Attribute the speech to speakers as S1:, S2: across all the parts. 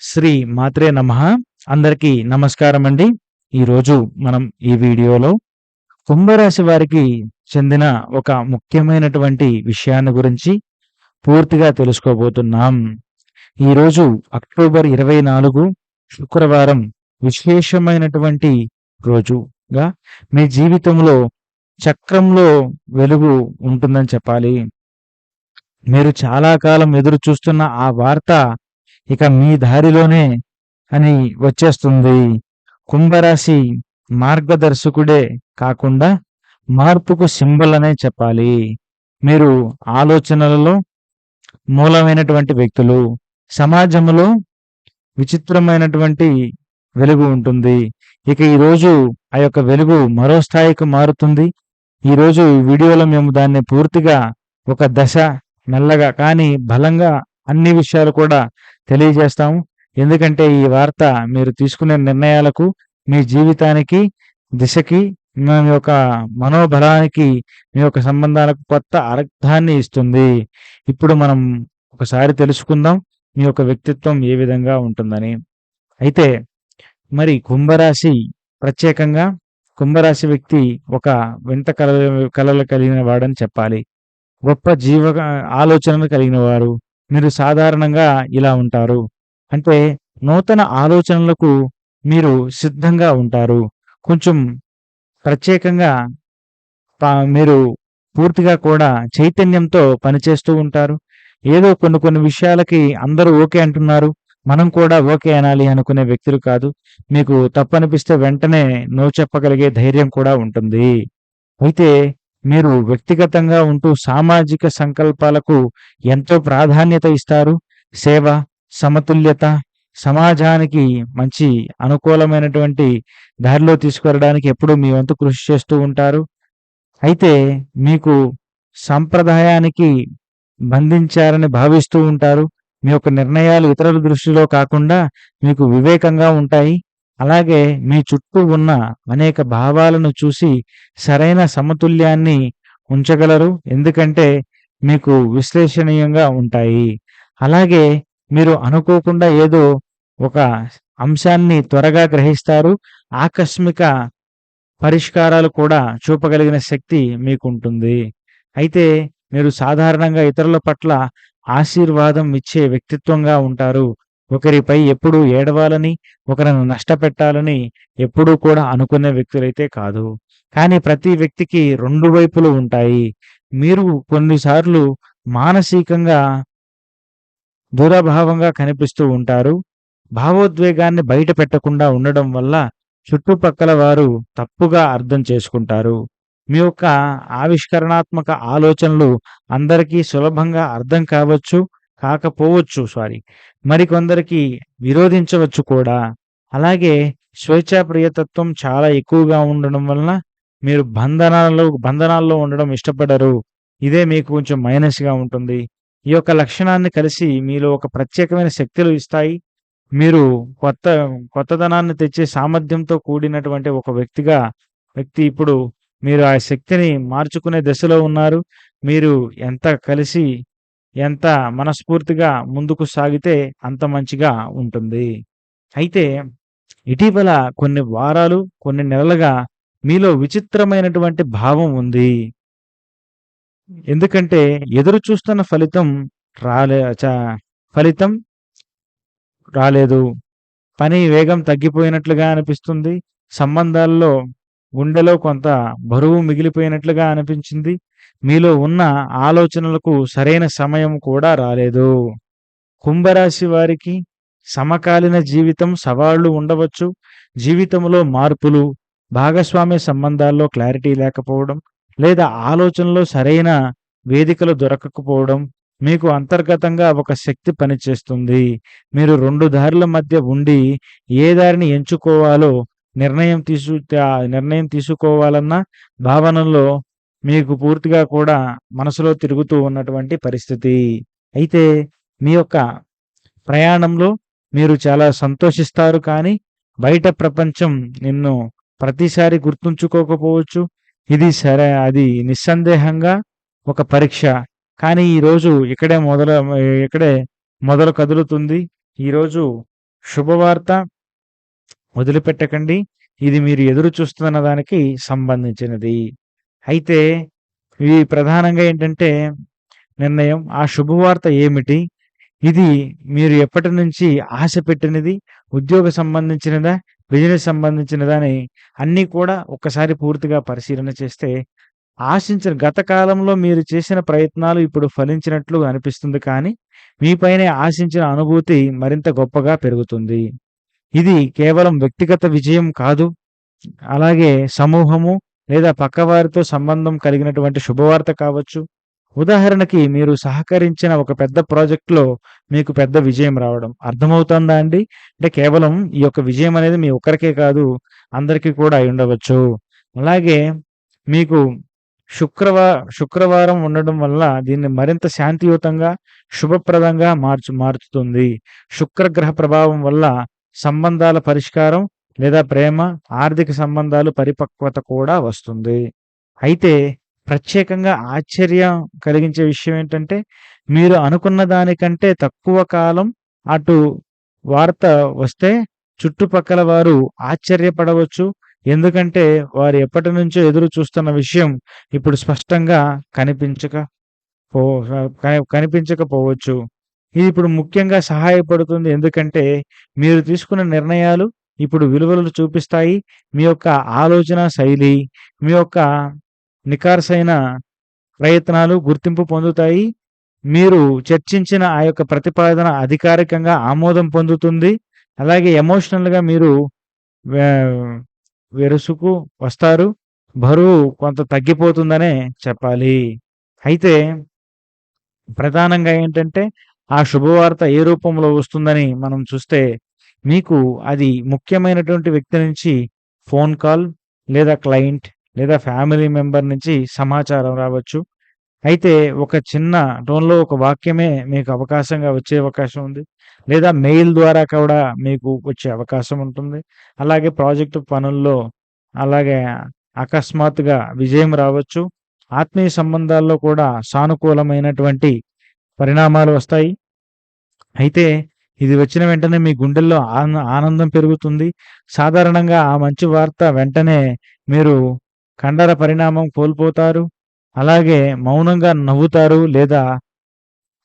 S1: శ్రీ మాత్రే నమ. అందరికీ నమస్కారం అండి ఈరోజు మనం ఈ వీడియోలో కుంభరాశి వారికి చెందిన ఒక ముఖ్యమైనటువంటి విషయాన్ని గురించి పూర్తిగా తెలుసుకోబోతున్నాం. ఈరోజు అక్టోబర్ ఇరవై నాలుగు శుక్రవారం విశేషమైనటువంటి రోజుగా మీ జీవితంలో చక్రంలో వెలుగు ఉంటుందని చెప్పాలి. మీరు చాలా కాలం ఎదురు చూస్తున్న ఆ వార్త ఇక మీ దారిలోనే అని వచ్చేస్తుంది. కుంభరాశి మార్గదర్శకుడే కాకుండా మార్పుకు సింబల్ అనే చెప్పాలి. మీరు ఆలోచనలలో మూలమైనటువంటి వ్యక్తులు. సమాజంలో విచిత్రమైనటువంటి వెలుగు ఉంటుంది. ఇక ఈరోజు ఆ యొక్క వెలుగు మరో స్థాయికి మారుతుంది. ఈరోజు ఈ వీడియోలో మేము దాన్ని పూర్తిగా ఒక దశ మెల్లగా కానీ బలంగా అన్ని విషయాలు కూడా తెలియజేస్తాము. ఎందుకంటే ఈ వార్త మీరు తీసుకునే నిర్ణయాలకు మీ జీవితానికి దిశకి మీ యొక్క మనోబలానికి మీ యొక్క సంబంధాలకు కొత్త అర్థాన్ని ఇస్తుంది. ఇప్పుడు మనం ఒకసారి తెలుసుకుందాం మీ యొక్క వ్యక్తిత్వం ఏ విధంగా ఉంటుందని. అయితే మరి కుంభరాశి ప్రత్యేకంగా కుంభరాశి వ్యక్తి ఒక వింత కళ కళలు కలిగిన వాడని చెప్పాలి. గొప్ప జీవ ఆలోచనలు కలిగిన వారు మీరు సాధారణంగా ఇలా ఉంటారు. అంటే నూతన ఆలోచనలకు మీరు సిద్ధంగా ఉంటారు. కొంచెం ప్రత్యేకంగా మీరు పూర్తిగా కూడా చైతన్యంతో పనిచేస్తూ ఉంటారు. ఏదో కొన్ని కొన్ని విషయాలకి అందరూ ఓకే అంటున్నారు. మనం కూడా ఓకే అనాలి అనుకునే వ్యక్తులు కాదు. మీకు తప్పనిపిస్తే వెంటనే నో చెప్పగలిగే ధైర్యం కూడా ఉంటుంది. అయితే మీరు వ్యక్తిగతంగా ఉంటూ సామాజిక సంకల్పాలకు ఎంతో ప్రాధాన్యత ఇస్తారు? సేవ సమతుల్యత సమాజానికి మంచి అనుకూలమైనటువంటి దారిలో తీసుకెళ్ళడానికి ఎప్పుడూ మీ వంతు కృషి చేస్తూ ఉంటారు. అయితే మీకు సంప్రదాయానికి బంధించారని భావిస్తూ ఉంటారు. మీ యొక్క నిర్ణయాలు ఇతరుల దృష్టిలో కాకుండా మీకు వివేకంగా ఉంటాయి. అలాగే మీ చుట్టూ ఉన్న అనేక భావాలను చూసి సరైన సమతుల్యాన్ని ఉంచగలరు. ఎందుకంటే మీకు విశ్లేషణీయంగా ఉంటాయి. అలాగే మీరు అనుకోకుండా ఏదో ఒక అంశాన్ని త్వరగా గ్రహిస్తారు. ఆకస్మిక పరిష్కారాలు కూడా చూపగలిగిన శక్తి మీకు ఉంటుంది అయితే మీరు సాధారణంగా ఇతరుల పట్ల ఆశీర్వాదం ఇచ్చే వ్యక్తిత్వంగా ఉంటారు. ఒకరిపై ఎప్పుడూ ఏడవాలని ఒకరిని నష్టపెట్టాలని ఎప్పుడూ కూడా అనుకునే వ్యక్తులైతే కాదు. కానీ ప్రతి వ్యక్తికి రెండు వైపులు ఉంటాయి. మీరు కొన్నిసార్లు మానసికంగా దూరభావంగా కనిపిస్తూ ఉంటారు. భావోద్వేగాన్ని బయట పెట్టకుండా ఉండడం వల్ల చుట్టుపక్కల వారు తప్పుగా అర్థం చేసుకుంటారు. మీ యొక్క ఆవిష్కరణాత్మక ఆలోచనలు అందరికీ సులభంగా అర్థం కావచ్చు. కాకపోవచ్చు సారీ. మరికొందరికి విరోధించవచ్చు కూడా. అలాగే స్వేచ్ఛాప్రియతత్వం చాలా ఎక్కువగా ఉండడం వలన మీరు బంధనాలలో బంధనాల్లో ఉండడం ఇష్టపడరు. ఇదే మీకు కొంచెం మైనస్గా ఉంటుంది. ఈ యొక్క లక్షణాన్ని కలిసి మీలో ఒక ప్రత్యేకమైన శక్తులు ఇస్తాయి. మీరు కొత్త కొత్తదనాన్ని తెచ్చే సామర్థ్యంతో కూడినటువంటి ఒక వ్యక్తిగా వ్యక్తి ఇప్పుడు మీరు ఆ శక్తిని మార్చుకునే దశలో ఉన్నారు. మీరు ఎంత కలిసి ఎంత మనస్ఫూర్తిగా ముందుకు సాగితే అంత మంచిగా ఉంటుంది. అయితే ఇటీవల కొన్ని వారాలు కొన్ని నెలలుగా మీలో విచిత్రమైనటువంటి భావం ఉంది. ఎందుకంటే ఎదురు చూస్తున్న ఫలితం రాలే ఫలితం రాలేదు. పని వేగం తగ్గిపోయినట్లుగా అనిపిస్తుంది. సంబంధాల్లో గుండెలో కొంత బరువు మిగిలిపోయినట్లుగా అనిపించింది. మీలో ఉన్న ఆలోచనలకు సరైన సమయం కూడా రాలేదు. కుంభరాశి వారికి సమకాలీన జీవితం సవాళ్ళు ఉండవచ్చు. జీవితంలో మార్పులు భాగస్వామ్య సంబంధాల్లో క్లారిటీ లేకపోవడం లేదా ఆలోచనలో సరైన వేదికలు దొరకకపోవడం మీకు అంతర్గతంగా ఒక శక్తి పనిచేస్తుంది. మీరు రెండు దారుల మధ్య ఉండి ఏ దారిని ఎంచుకోవాలో నిర్ణయం తీసు నిర్ణయం తీసుకోవాలన్న భావనలో మీకు పూర్తిగా కూడా మనసులో తిరుగుతూ ఉన్నటువంటి పరిస్థితి. అయితే మీ యొక్క ప్రయాణంలో మీరు చాలా సంతోషిస్తారు కానీ బయట ప్రపంచం నిన్ను ప్రతిసారి గుర్తుంచుకోకపోవచ్చు. ఇది సరే అది నిస్సందేహంగా ఒక పరీక్ష. కానీ ఈరోజు ఇక్కడే మొదల ఇక్కడే మొదలు కదులుతుంది. ఈరోజు శుభవార్త వదిలిపెట్టకండి. ఇది మీరు ఎదురు చూస్తున్న దానికి సంబంధించినది. అయితే ఇవి ప్రధానంగా ఏంటంటే నిర్ణయం. ఆ శుభవార్త ఏమిటి? ఇది మీరు ఎప్పటి నుంచి ఆశ పెట్టినది? ఉద్యోగ సంబంధించినదా? బిజినెస్ సంబంధించినదా? అని అన్నీ కూడా ఒక్కసారి పూర్తిగా పరిశీలన చేస్తే ఆశించిన గత కాలంలో మీరు చేసిన ప్రయత్నాలు ఇప్పుడు ఫలించినట్లు అనిపిస్తుంది కానీ, మీపైనే ఆశించిన అనుభూతి మరింత గొప్పగా పెరుగుతుంది. ఇది కేవలం వ్యక్తిగత విజయం కాదు. అలాగే సమూహము లేదా పక్కవారితో సంబంధం కలిగినటువంటి శుభవార్త కావచ్చు. ఉదాహరణకి మీరు సహకరించిన ఒక పెద్ద ప్రాజెక్ట్‌లో మీకు పెద్ద విజయం రావడం. అర్థమవుతుందా అండి? అంటే కేవలం ఈ యొక్క విజయం అనేది మీ ఒక్కరికే కాదు, అందరికీ కూడా అయ్యుండవచ్చు. అలాగే మీకు శుక్రవా శుక్రవారం ఉండడం వల్ల దీన్ని మరింత శాంతియుతంగా, శుభప్రదంగా మార్చు మారుతుంది. శుక్రగ్రహ ప్రభావం వల్ల సంబంధాల పరిష్కారం లేదా ప్రేమ, ఆర్థిక సంబంధాలు పరిపక్వత కూడా వస్తుంది. అయితే ప్రత్యేకంగా ఆశ్చర్యం కలిగించే విషయం ఏంటంటే, మీరు అనుకున్న దానికంటే తక్కువ కాలం అటు వార్త వస్తే చుట్టుపక్కల వారు ఆశ్చర్యపడవచ్చు. ఎందుకంటే వారు ఎప్పటి నుంచో ఎదురు చూస్తున్న విషయం ఇప్పుడు స్పష్టంగా కనిపించక పో కనిపించకపోవచ్చు. ఇది ఇప్పుడు ముఖ్యంగా సహాయపడుతుంది. ఎందుకంటే మీరు తీసుకున్న నిర్ణయాలు ఇప్పుడు విలువలు చూపిస్తాయి. మీ యొక్క ఆలోచన శైలి, మీ యొక్క నికార్సైన ప్రయత్నాలు గుర్తింపు పొందుతాయి. మీరు చర్చించిన ఆ యొక్క ప్రతిపాదన అధికారికంగా ఆమోదం పొందుతుంది. అలాగే ఎమోషనల్‌గా మీరు వెరుసుకు వస్తారు. బరువు కొంత తగ్గిపోతుందనే చెప్పాలి. అయితే ప్రధానంగా ఏంటంటే, ఆ శుభవార్త ఏ రూపంలో వస్తుందని మనం చూస్తే, మీకు అది ముఖ్యమైనటువంటి వ్యక్తి నుంచి ఫోన్ కాల్ లేదా క్లయింట్ లేదా ఫ్యామిలీ మెంబర్ నుంచి సమాచారం రావచ్చు. అయితే ఒక చిన్న టోన్‌లో ఒక వాక్యమే మీకు అవకాశంగా వచ్చే అవకాశం ఉంది. లేదా మెయిల్ ద్వారా కూడా మీకు వచ్చే అవకాశం ఉంటుంది. అలాగే ప్రాజెక్ట్ పనుల్లో అలాగే అకస్మాత్తుగా విజయం రావచ్చు. ఆత్మీయ సంబంధాల్లో కూడా సానుకూలమైనటువంటి పరిణామాలు వస్తాయి. అయితే ఇది వచ్చిన వెంటనే మీ గుండెల్లో ఆనందం పెరుగుతుంది. సాధారణంగా ఆ మంచి వార్త వెంటనే మీరు కండర పరిణామం కోల్పోతారు. అలాగే మౌనంగా నవ్వుతారు. లేదా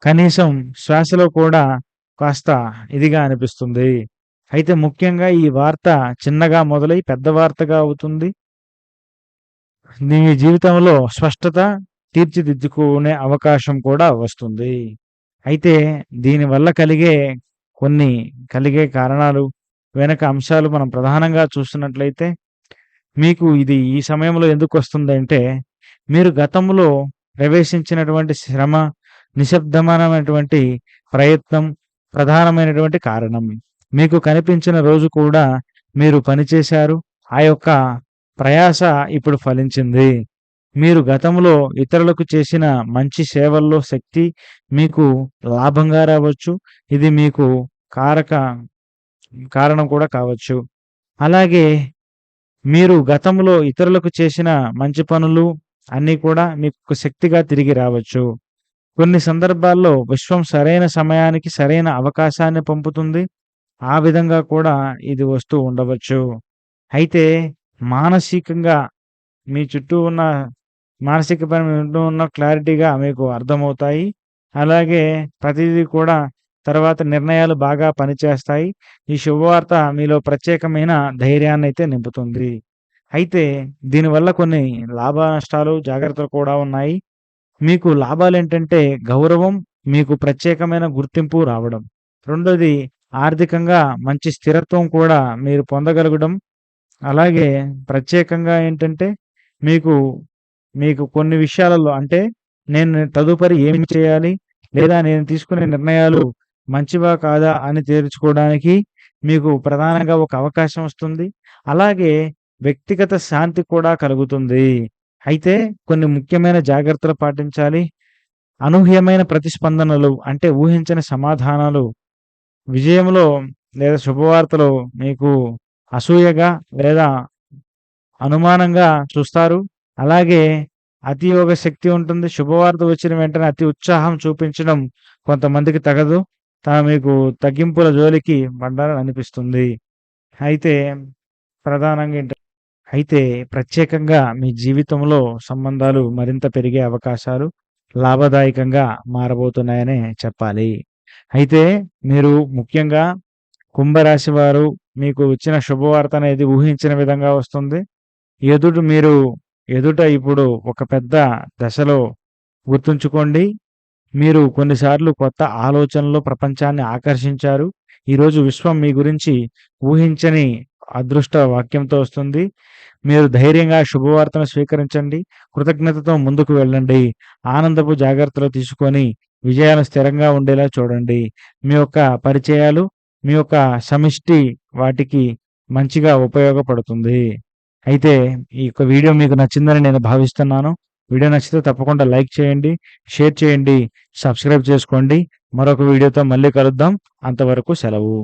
S1: కనీసం శ్వాసలో కూడా కాస్త ఇదిగా అనిపిస్తుంది. అయితే ముఖ్యంగా ఈ వార్త చిన్నగా మొదలై పెద్ద వార్తగా అవుతుంది. మీ జీవితంలో స్పష్టత తీర్చిదిద్దుకునే అవకాశం కూడా వస్తుంది. అయితే దీనివల్ల కలిగే కొన్ని కలిగే కారణాలు, వెనక అంశాలు మనం ప్రధానంగా చూస్తున్నట్లయితే, మీకు ఇది ఈ సమయంలో ఎందుకు వస్తుందంటే మీరు గతంలో ప్రవేశించినటువంటి శ్రమ, నిశ్శబ్దమైనటువంటి ప్రయత్నం ప్రధానమైనటువంటి కారణం. మీకు కనిపించిన రోజు కూడా మీరు పనిచేశారు. ఆ యొక్క ప్రయాస ఇప్పుడు ఫలించింది. మీరు గతంలో ఇతరులకు చేసిన మంచి సేవల్లో శక్తి మీకు లాభంగా రావచ్చు. ఇది మీకు కారక కారణం కూడా కావచ్చు. అలాగే మీరు గతంలో ఇతరులకు చేసిన మంచి పనులు అన్నీ కూడా మీకు శక్తిగా తిరిగి రావచ్చు. కొన్ని సందర్భాల్లో విశ్వం సరైన సమయానికి సరైన అవకాశాన్ని పంపుతుంది. ఆ విధంగా కూడా ఇది వస్తూ ఉండవచ్చు. అయితే మానసికంగా మీ చుట్టూ ఉన్న మానసికపరమైన చుట్టూ ఉన్న క్లారిటీగా మీకు అర్థమవుతాయి. అలాగే ప్రతిదీ కూడా తర్వాత నిర్ణయాలు బాగా పనిచేస్తాయి. ఈ శుభవార్త మీలో ప్రత్యేకమైన ధైర్యాన్నయితే నింపుతుంది. అయితే దీనివల్ల కొన్ని లాభ నష్టాలు, జాగ్రత్తలు కూడా ఉన్నాయి. మీకు లాభాలు ఏంటంటే గౌరవం, మీకు ప్రత్యేకమైన గుర్తింపు రావడం. రెండోది ఆర్థికంగా మంచి స్థిరత్వం కూడా మీరు పొందగలగడం. అలాగే ప్రత్యేకంగా ఏంటంటే మీకు, మీకు కొన్ని విషయాలలో అంటే నేను తదుపరి ఏమి చేయాలి? లేదా నేను తీసుకునే నిర్ణయాలు మంచివా కాదా? అని తేల్చుకోవడానికి మీకు ప్రధానంగా ఒక అవకాశం వస్తుంది. అలాగే వ్యక్తిగత శాంతి కూడా కలుగుతుంది. అయితే కొన్ని ముఖ్యమైన జాగ్రత్తలు పాటించాలి. అనూహ్యమైన ప్రతిస్పందనలు అంటే ఊహించని సమాధానాలు విజయంలో లేదా శుభవార్తలు మీకు అసూయగా లేదా అనుమానంగా చూస్తారు. అలాగే అతియోగ శక్తి ఉంటుంది. శుభవార్త వచ్చిన వెంటనే అతి ఉత్సాహం చూపించడం కొంతమందికి తగదు. తాను మీకు తగ్గింపుల జోలికి పడ్డారని అనిపిస్తుంది. అయితే ప్రధానంగా ఏంట అయితే ప్రత్యేకంగా మీ జీవితంలో సంబంధాలు మరింత పెరిగే అవకాశాలు లాభదాయకంగా మారబోతున్నాయనే చెప్పాలి. అయితే మీరు ముఖ్యంగా కుంభరాశి వారు మీకు వచ్చిన శుభవార్త అనేది ఊహించిన విధంగా వస్తుంది. ఎదుటి మీరు ఎదుట ఇప్పుడు ఒక పెద్ద దశలో గుర్తుంచుకోండి. మీరు కొన్నిసార్లు కొత్త ఆలోచనలు ప్రపంచాన్ని ఆకర్షించారు. ఈరోజు విశ్వం మీ గురించి ఊహించని అదృష్ట వాక్యంతో వస్తుంది. మీరు ధైర్యంగా శుభవార్తను స్వీకరించండి. కృతజ్ఞతతో ముందుకు వెళ్ళండి. ఆనందపు జాగ్రత్తలు తీసుకొని విజయాలు స్థిరంగా ఉండేలా చూడండి. మీ యొక్క పరిచయాలు, మీ యొక్క సమిష్టి వాటికి మంచిగా ఉపయోగపడుతుంది. అయితే ఈ యొక్క వీడియో మీకు నచ్చిందని నేను భావిస్తున్నాను. వీడియో నచ్చితే తప్పకుండా లైక్ చేయండి, షేర్ చేయండి, సబ్స్క్రైబ్ చేసుకోండి. మరొక వీడియోతో మళ్ళీ కలుద్దాం. అంతవరకు సెలవు.